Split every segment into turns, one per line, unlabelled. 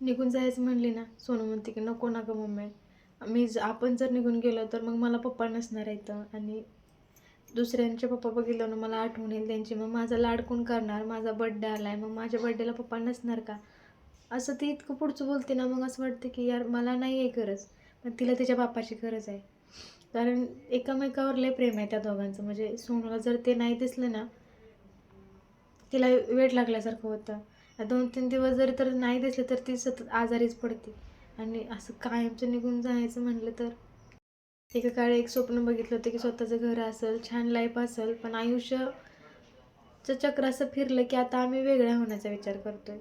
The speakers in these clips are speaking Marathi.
निघून जायचं म्हणली ना सोनू म्हणते की नको ना गं मम्मी. मी ज- आपण जर निघून गेलो तर मग मला पप्पा नसणार आहेत आणि दुसऱ्यांचे पप्पा बघितलं ना मला आठवण येईल त्यांची. मग माझा लाड कोण करणार? माझा बड्डे आला आहे मग माझ्या बड्डेला पप्पा नसणार का? असं ती इतकं पुढचं बोलते ना मग असं वाटतं की यार मला नाही आहे गरज. पण तिला तिच्या बापाची गरज आहे. कारण एकामेकावर लय प्रेम आहे त्या दोघांचं. म्हणजे सोनूला जर ते नाही दिसलं ना तिला वेळ लागल्यासारखं होतं. दोन तीन दिवस जरी तर नाही दिसले तर ती सतत आजारीच पडते. आणि असं कायमचं निघून जायचं म्हटलं तर. एका काळी एक स्वप्न बघितलं होतं की स्वतःचं घर असेल छान लाईफ असेल पण आयुष्याचं चक्र असं फिरलं की आता आम्ही वेगळ्या होण्याचा विचार करतोय.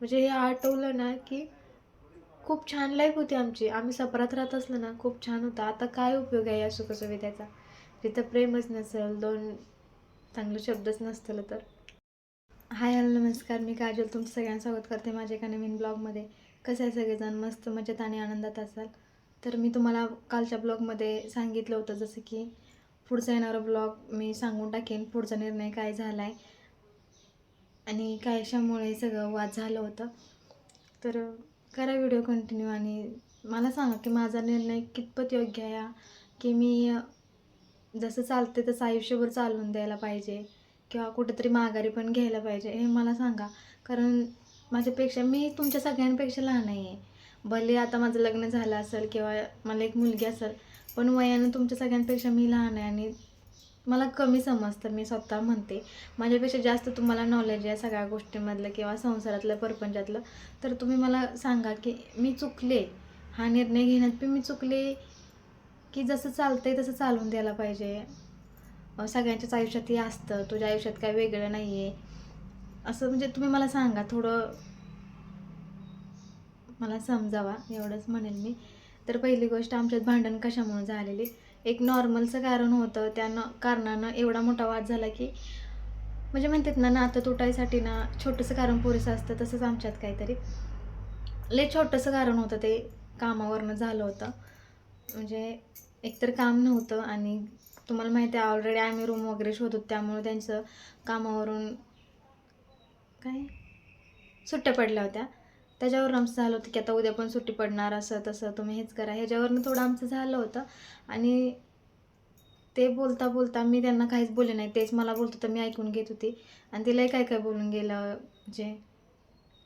म्हणजे हे आठवलं ना की खूप छान लाईफ होती आमची. आम्ही सपरात राहत असलं ना खूप छान होतं. आता काय उपयोग आहे या सुखसुविधेचा? जिथं प्रेमच नसेल दोन चांगले शब्दच नसतील तर. हाय हॅलो नमस्कार. मी काजल तुमचं सगळ्यांना स्वागत करते माझ्या एका नवीन ब्लॉगमध्ये. कसं आहे सगळेजण? मस्त मजेत आणि आनंदात असाल? तर मी तुम्हाला कालच्या ब्लॉगमध्ये सांगितलं होतं जसं की पुढचा येणारा ब्लॉग मी सांगून टाकेन पुढचा निर्णय काय झाला आहे आणि कशामुळे सगळं वाद झालं होतं. तर करा व्हिडिओ कंटिन्यू आणि मला सांगा की माझा निर्णय कितपत योग्य आहे की मी जसं चालते तसं आयुष्यभर चालवून द्यायला पाहिजे. किंवा कुठेतरी माघारी पण घ्यायला पाहिजे हे मला सांगा. कारण माझ्यापेक्षा मी तुमच्या सगळ्यांपेक्षा लहान आहे भले आता माझं लग्न झालं असेल किंवा मला एक मुलगी असेल पण वयानं तुमच्या सगळ्यांपेक्षा मी लहान आहे आणि मला कमी समजतं मी स्वतः म्हणते. माझ्यापेक्षा जास्त तुम्हाला नॉलेज आहे सगळ्या गोष्टींमधलं किंवा संसारातलं परपंचातलं. तर तुम्ही मला सांगा की मी चुकले. हा निर्णय घेण्यात पण मी चुकले की जसं चालतंय तसं चालवून द्यायला पाहिजे. सगळ्यांच्याच आयुष्यात हे असतं तुझ्या आयुष्यात काय वेगळं नाही आहे असं म्हणजे तुम्ही मला सांगा थोडं मला समजावा एवढंच म्हणेल मी. तर पहिली गोष्ट आमच्यात भांडण कशामुळे झालेली? एक नॉर्मलचं कारण होतं त्या न कारणानं एवढा मोठा वाद झाला की म्हणजे म्हणतात ना नातं तुटायसाठी ना छोटंसं कारण पुरेसं असतं तसंच आमच्यात काहीतरी. लय छोटंसं कारण होतं ते कामावरनं झालं होतं. म्हणजे एकतर काम नव्हतं आणि तुम्हाला माहिती आहे ऑलरेडी आम्ही रूम वगैरे शोधत त्यामुळे त्यांचं कामावरून काय? सुट्ट्या पडल्या होत्या. त्याच्यावर आमचं झालं होतं की आता उद्या पण सुट्टी पडणार असं तसं तुम्ही हेच करा. ह्याच्यावरनं थोडं आमचं झालं होतं. आणि ते बोलता बोलता मी त्यांना काहीच बोलले नाही. तेच मला बोलत होतं मी ऐकून घेत होती. आणि तिलाही काय काय बोलून गेलं म्हणजे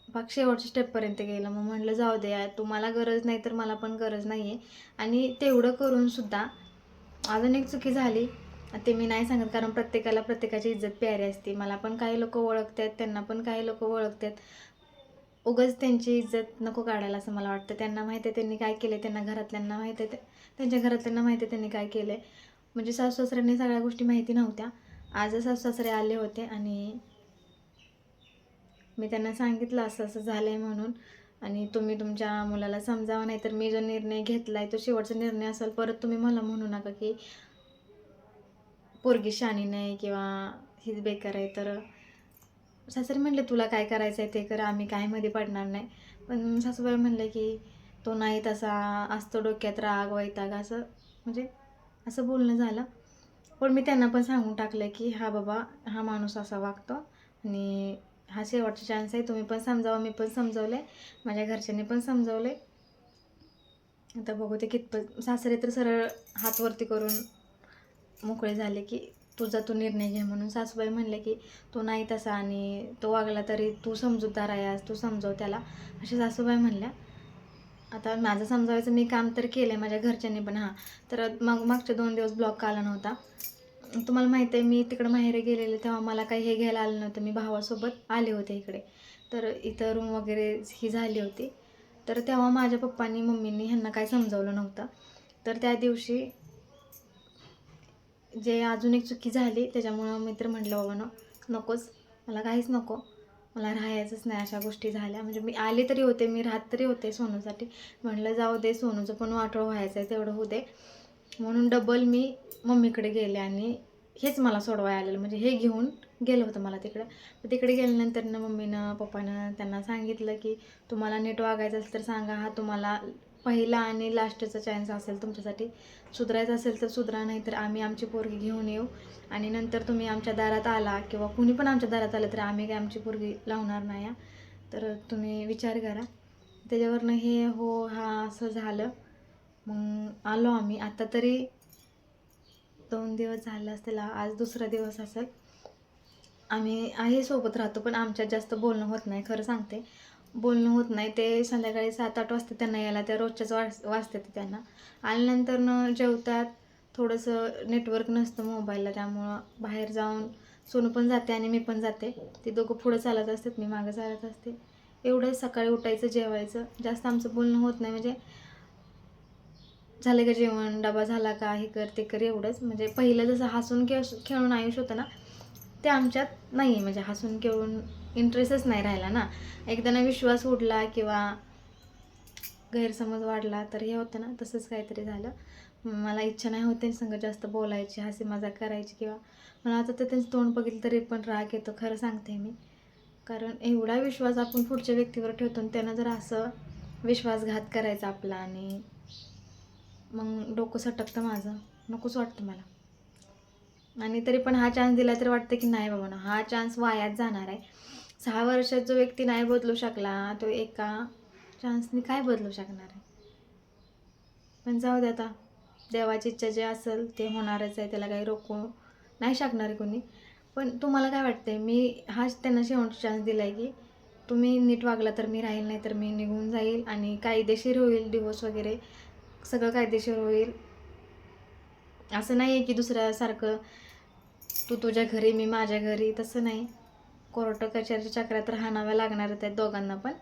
बाग शेवटच्या स्टेपपर्यंत गेलं. मग म्हटलं जाऊ दे तुम्हाला गरज नाही तर मला पण गरज नाही आहे आणि तेवढं करूनसुद्धा अजून एक चुकी झाली. ते मी नाही सांगत कारण प्रत्येकाला प्रत्येकाची इज्जत प्यारी असते. मला पण काही लोक ओळखतात त्यांना पण काही लोक ओळखतात. उगाच त्यांची इज्जत नको काढायला असं मला वाटतं. त्यांना माहिती आहे त्यांनी काय केलं त्यांना घरातल्यांना माहिती आहे त्यांच्या घरातल्यांना माहिती आहे त्यांनी काय केलं आहे म्हणजे सासू सासऱ्यांनी सगळ्या गोष्टी माहिती नव्हत्या. आज सासू सासरे आले होते आणि मी त्यांना सांगितलं असं असं झालं आहे म्हणून. आणि तुम्ही तुमच्या मुलाला समजावा नाही तर मी जो निर्णय घेतला आहे तो शेवटचा निर्णय असेल परत तुम्ही मला म्हणू नका की पोरगी शाणी नाही किंवा हीच बेकार आहे. तर सासरी म्हणले तुला काय करायचं आहे ते कर आम्ही काय मध्ये पडणार नाही. पण सासूबाई म्हणले की तो नाही तसा असतो डोक्यात राग वैताग असं म्हणजे असं बोलणं झालं. पण मी त्यांना पण सांगून टाकलं की हा बाबा हा माणूस असा वागतो आणि हा शेवटचा चान्स आहे. तुम्ही पण समजावा मी पण समजवलं आहे माझ्या घरच्यांनी पण समजवलं आहे आता बघू ते कितपत सासरे तर सरळ हात वरती करून मोकळे झाले की तुझा तू निर्णय घे म्हणून सासूबाई म्हणले की तो नाही तसा आणि तो वागला तरी तू समजूतदार आहेस तू समजव त्याला. अशा सासूबाई म्हणल्या. आता माझं समजावायचं मी काम तर केलं आहे माझ्या घरच्यांनी पण हां. तर मग मागचे दोन दिवस ब्लॉक आला नव्हता. तुम्हाला माहिती आहे मी तिकडं माहेरे गेलेले तेव्हा मला काही हे घ्यायला आलं नव्हतं. मी भावासोबत आले होते इकडे. तर इथं रूम वगैरे ही झाली होती. तर तेव्हा माझ्या पप्पांनी मम्मींनी ह्यांना काही समजवलं नव्हतं. तर त्या दिवशी जे अजून एक चुकी झाली त्याच्यामुळं मी तर म्हटलं बाबा ना नकोच. मला काहीच नको. मला राहायचंच नाही अशा गोष्टी झाल्या. म्हणजे मी आले तरी होते मी राहत तरी होते सोनूसाठी. म्हटलं जाऊ दे सोनूचं पण वाटोळ व्हायचं आहे तेवढं होऊ दे. म्हणून डबल मी मम्मीकडे गेले आणि हेच मला सोडवाय आलेलं. म्हणजे हे घेऊन गेलं होतं मला तिकडं. मग तिकडे गेल्यानंतर ना मम्मीनं पप्पानं त्यांना सांगितलं की तुम्हाला नीट वागायचं असेल तर सांगा. हा तुम्हाला पहिला आणि लास्टचा चान्स असेल तुमच्यासाठी. सुधरायचं असेल तर सुधरा नाही तर आम्ही आमची पोरगी घेऊन येऊ. आणि नंतर तुम्ही आमच्या दारात आला किंवा कुणी पण आमच्या दारात आलं तर आम्ही काय आमची पोरगी लावणार नाही तर तुम्ही विचार करा. त्याच्यावरनं हे हो हा असं झालं. मग आलो आम्ही. आता तरी दोन दिवस झाले असतील आज दुसरा दिवस असेल. आम्ही आहे सोबत राहतो पण आमच्यात जास्त बोलणं होत नाही खरं सांगते. बोलणं होत नाही ते संध्याकाळी सात आठ वाजता त्यांना यायला त्या रोजच्याच वाज वाजते ते त्यांना. आल्यानंतर न जेवतात थोडंसं नेटवर्क नसतं मोबाईलला त्यामुळं बाहेर जाऊन सोनू पण जाते आणि मी पण जाते. ते दोघं पुढं चालत असतात मी मागं चालत असते. एवढंच सकाळी उठायचं जेवायचं. जास्त आमचं बोलणं होत नाही म्हणजे झालं का जेवण? डबा झाला का? हे कर ते कर एवढंच. म्हणजे पहिलं जसं हसून खेळ खेळून आयुष्य होतं ना ते आमच्यात नाही आहे म्हणजे हसून खेळून इंटरेस्टच नाही राहिला ना. एकदा ना विश्वास उडला किंवा गैरसमज वाढला तर हे होतं ना तसंच काहीतरी झालं. मला इच्छा नाही होते संग जास्त बोलायची हसी मजा करायची किंवा मला आता तर त्यांचं तोंड बघितलं तरी पण राग येतो खरं सांगते मी. कारण एवढा विश्वास आपण पुढच्या व्यक्तीवर ठेवतो आणि त्यांना जर असं विश्वासघात करायचा आपला आणि मग डोकं सटकतं माझं. नकोच वाटतं मला. आणि तरी पण हा चान्स दिला तर वाटतं की नाही बाबा ना हा चान्स वायाच जाणार आहे. सहा वर्षात जो व्यक्ती नाही बदलू शकला तो एका चान्सनी काय बदलू शकणार आहे? पण जाऊ दे आता. देवाची इच्छा जे असेल ते होणारच आहे त्याला काही रोखू नाही शकणार आहे कोणी. पण तुम्हाला काय वाटते मी हाच त्यांना शेवटचा चान्स दिला आहे की तुम्ही नीट वागला तर मी राहील नाही तर मी निघून जाईल आणि कायदेशीर होईल डिवोर्स वगैरे. सगळं कायदेशीर होईल. असं नाही आहे की दुसऱ्यासारखं तू तुझ्या घरी मी माझ्या घरी तसं नाही. कोर्ट कचेरीच्या चक्रात राहणाव्या लागणार आहेत दोघांना पण.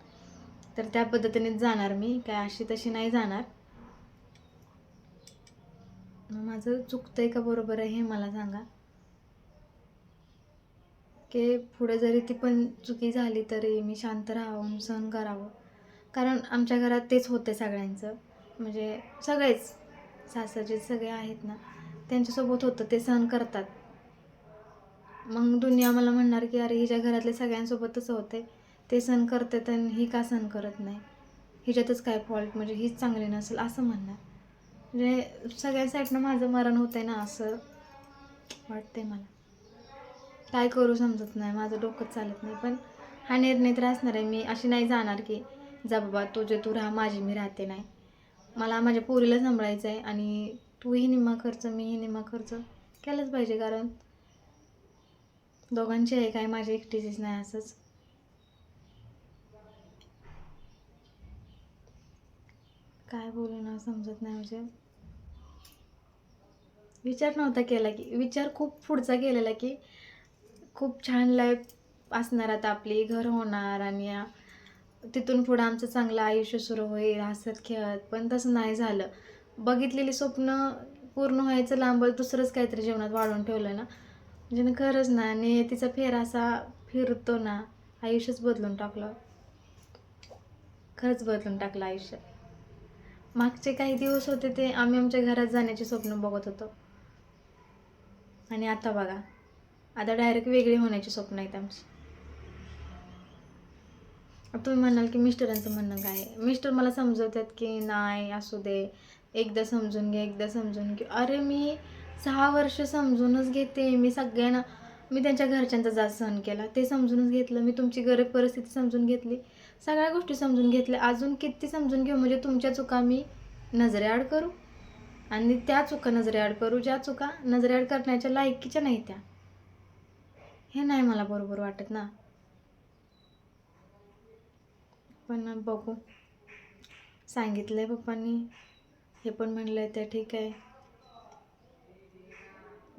तर त्या पद्धतीनेच जाणार मी काय अशी तशी नाही जाणार. मग माझं चुकतंय का बरोबर आहे हे मला सांगा. की पुढे जरी ती पण चुकी झाली तरी मी शांत राहावं सहन करावं. कारण आमच्या घरात तेच होते सगळ्यांचं. म्हणजे सगळेच सासरचे सगळे आहेत ना त्यांच्यासोबत होतं ते सहन करतात. मग दुनिया मला म्हणणार की अरे हिच्या घरातले सगळ्यांसोबतच होते. ते सहन करते तर ही का सहन करत नाही? हिच्यातच काय फॉल्ट म्हणजे हीच चांगली नसेल असं म्हणणार. म्हणजे सगळ्या साईडनं माझं मरण होतं आहे ना असं वाटतंय मला. काय करू समजत नाही माझं डोकं चालत नाही. पण हा निर्णय तर असणार आहे मी अशी नाही जाणार की जा बाबा तुझे तू राहा माझी मी राहते नाही. मला माझ्या पोरीला सांभाळायचं आहे आणि तूही निम्मा खर्च मीही निम्मा खर्च केलाच पाहिजे कारण दोघांची आहे काय माझी एकटीचीच नाही असंच. काय बोलू ना समजत नाही म्हणजे विचार नव्हता केला की विचार खूप पुढचा केलेला की खूप छान लाईफ असणार आता आपली घर होणार आणि या तिथून पुढं आमचं चांगलं आयुष्य सुरू होईल हसत खेळत पण तसं नाही झालं. बघितलेली स्वप्न पूर्ण व्हायचं लांब दुसरंच काहीतरी जीवनात वाढवून ठेवलं ना. म्हणजे ना खरंच ना नियतीचा फेर असा फिरतो ना आयुष्यच बदलून टाकलं. खरंच बदलून टाकलं आयुष्य. मागचे काही दिवस होते ते आम्ही आमच्या घरात जाण्याचे स्वप्न बघत होतो. आणि आता बघा आता डायरेक्ट वेगळी होण्याची स्वप्न आहेत आमची. तुम्ही म्हणाल की मिस्टरांचं म्हणणं काय आहे? मिस्टर मला समजवतात की नाही असू दे. एकदा समजून घे एकदा समजून घे. अरे मी सहा वर्ष समजूनच घेते. मी सगळ्यांना मी त्यांच्या घरच्यांचा जास्त सहन केला. ते समजूनच घेतलं. मी तुमची गरीब परिस्थिती समजून घेतली. सगळ्या गोष्टी समजून घेतल्या. अजून किती समजून घेऊ? म्हणजे तुमच्या चुका मी नजरेआड करू? आणि त्या चुका नजरेआड करू. ज्या चुका नजरेआड करण्याच्या लायकीच्या नाही त्या. हे नाही मला बरोबर वाटत ना. पण बघू. सांगितलं आहे पप्पांनी. हे पण म्हणलं आहे ते ठीक आहे.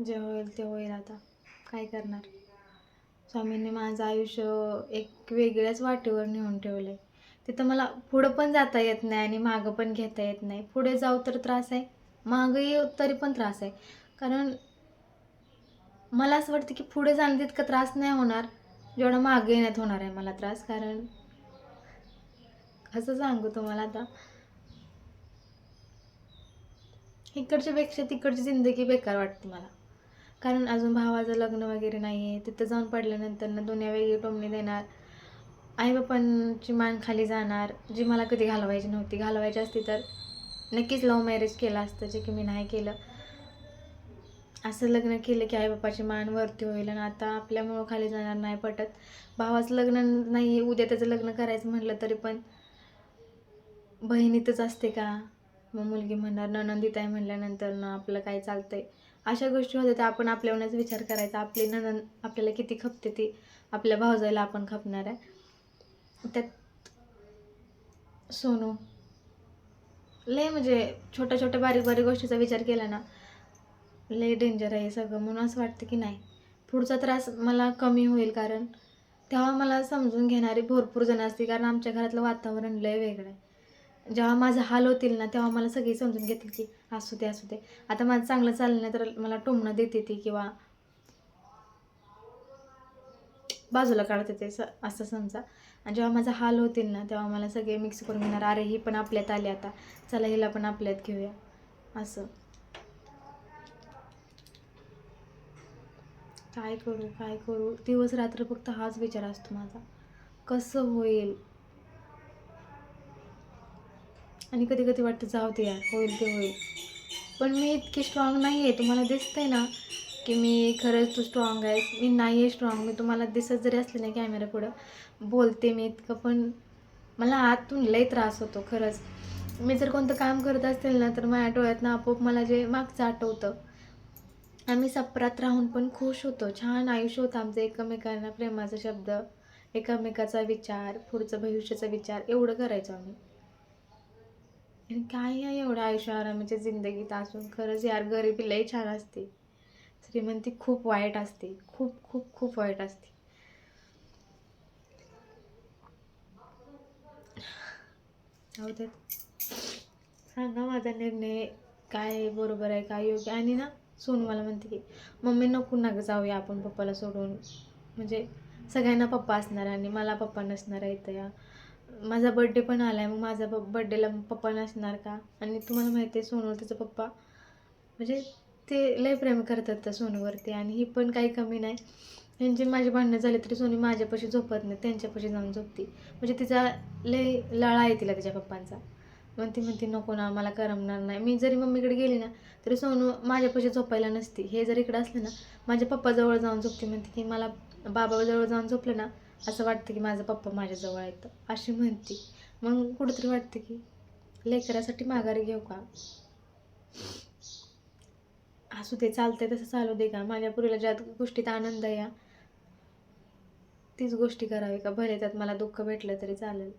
जे होईल ते होईल आता. काय करणार? स्वामींनी माझं आयुष्य एक वेगळ्याच वाटेवर नेऊन ठेवलं आहे तिथं मला पुढं पण जाता येत नाही आणि मागं पण घेता येत नाही. पुढे जाऊ तर त्रास आहे. मागं येऊ तरी पण त्रास आहे. कारण मला असं वाटतं की पुढे जाणं तितका त्रास नाही होणार. जेवढा मागे येण्यात होणार आहे मला त्रास. कारण असं सांगू तुम्हाला आता. इकडच्यापेक्षा तिकडची जिंदगी बेकार वाटते मला. कारण अजून भावाचं लग्न वगैरे नाही आहे तिथं जाऊन पडल्यानंतर ना दुनिया वेगळी टोमणी देणार. आईबापांची मान खाली जाणार. जी मला कधी घालवायची नव्हती. घालवायची असती तर नक्कीच लव्ह मॅरेज केलं असतं. जे की मी नाही केलं. असं लग्न केलं की आईबापाची मान वरती होईल आणि आता आपल्यामुळं खाली जाणार नाही पटत. भावाचं लग्न नाही उद्या त्याचं लग्न करायचं म्हटलं तरी पण बहिणीतच असते का? मग मुलगी म्हणणार ननंदीत आहे म्हणल्यानंतर ना आपलं काय चालतंय? अशा गोष्टी होत्या त्या आपण आपल्यावरच विचार करायचा. आपली ननंद आपल्याला किती खपते ती? आपल्या भावजाईला आपण खपणार आहे. त्यात सोनू लय म्हणजे छोट्या छोट्या बारीक बारीक गोष्टीचा विचार केला ना लय डेंजर आहे सगळं. म्हणून असं वाटतं की नाही पुढचा त्रास मला कमी होईल कारण तेव्हा मला समजून घेणारी भरपूर जण असतील. कारण आमच्या घरातलं वातावरण लय वेगळं आहे. जेव्हा माझं हाल होतील ना तेव्हा मला सगळी समजून घेतील की असू दे असू दे. आता माझं चांगलं चाललं नाही तर मला टोमणं देते ती किंवा बाजूला काढते ते स असं समजा. आणि जेव्हा माझा हाल होतील ना तेव्हा मला सगळे मिक्स करून घेणार. अरे ही पण आपल्यात आली आता. चला हिला पण आपल्यात घेऊया. असं. काय करू काय करू? दिवस रात्र फक्त हाच विचार असतो माझा. कसं होईल? आणि कधी कधी वाटतं जाऊ दे यार होईल ते होईल. पण मी इतकी स्ट्रॉंग नाही आहे तुम्हाला दिसतंय ना की मी खरंच तू स्ट्रॉंग आहेस. मी नाही आहे स्ट्रॉंग मी तुम्हाला दिसत जरी असले ना कॅमेरा पुढं बोलते मी इतकं पण मला आतून लई त्रास होतो खरंच. मी जर कोणतं काम करत असेल ना तर माझ्या डोळ्यात ना आपोआप मला जे मागचं आठवतं आम्ही सपरात राहून पण खुश होतो. छान आयुष्य होतं आमचं एकमेकांना प्रेमाचा शब्द एकमेकाचा विचार पुढचं भविष्याचा विचार एवढं करायचो आम्ही. काय आहे एवढ्या आयुष्य आरामाच्या जिंदगीत असून खरंच यार गरिबी लई छान असते. श्रीमंती खूप वाईट असते. खूप खूप खूप वाईट असते. सांगा माझा निर्णय काय बरोबर आहे काय योग्य आणि ना सोनू मला म्हणते की मम्मी नको ना जाऊया आपण पप्पाला सोडून. म्हणजे सगळ्यांना पप्पा असणार आणि मला पप्पा नसणार आहे इथं या. माझा बड्डे पण आला आहे मग माझा प बड्डेला पप्पा नसणार का? आणि तुम्हाला माहिती आहे सोनू त्याचा पप्पा म्हणजे ते लय प्रेम करतात त्या सोनूवरती आणि ही पण काही कमी नाही. त्यांची माझी भांडणं झाली तरी सोनी माझ्यापाशी झोपत नाही त्यांच्यापाशी जाऊन झोपती. म्हणजे तिचा लय लळा आहे तिला तिच्या पप्पांचा. मग ती म्हणते नको ना मला करमणार नाही. मी जरी मम्मीकडे गेली ना तरी सोनू माझ्यापाशी झोपायला नसती. हे जर इकडं असलं ना माझ्या पप्पाजवळ जाऊन झोपते. म्हणते की मला बाबाजवळ जाऊन झोपलं ना असं वाटतं की माझा पप्पा माझ्याजवळ आहेत. अशी म्हणते. मग कुठंतरी वाटतं की लेकरासाठी माघारी घेऊ का? असू दे चालतंय तसं चालू दे का? माझ्या पुरीला ज्या गोष्टीत आनंद आहे तीच गोष्टी करावी का? भले त्यात मला दुःख भेटलं तरी चालेल.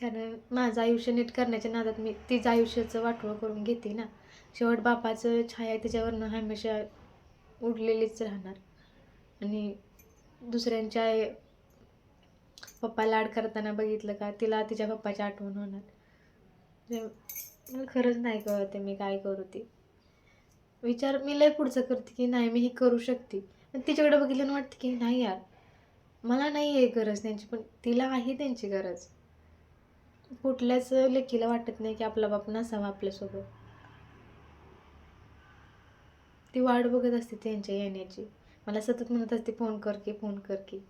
कारण माझं आयुष्य नीट करण्याच्या नादात मी तिचं आयुष्याचं वाटोळं करून घेते ना. शेवट बापाचं छाया तिच्यावरनं हमेशा उडलेलीच राहणार. आणि दुसऱ्यांच्या पप्पा लाड करताना बघितलं का तिला तिच्या पप्पाची आठवण होणार. म्हणजे मला खरंच नाही कळते मी काय करू ती. विचार मी लय पुढचं करते की नाही मी हे करू शकते. पण तिच्याकडे बघितलं वाटतं की नाही यार मला नाही आहे गरज त्यांची पण तिला आहे त्यांची गरज. कुठल्याच लेखीला वाटत नाही की आपला बाप नसावा आपल्यासोबत. ती वाट बघत असते त्यांच्या येण्याची. मला सतत म्हणत असते फोन कर की फोन कर की.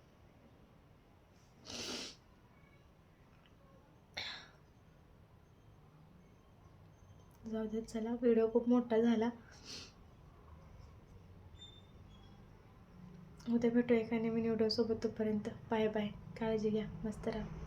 जाऊ देत चला. व्हिडिओ खूप मोठा झाला. उद्या भेटू एका नवीन व्हिडिओसोबत तोपर्यंत. Bye bye. काळजी घ्या. मस्त राहा.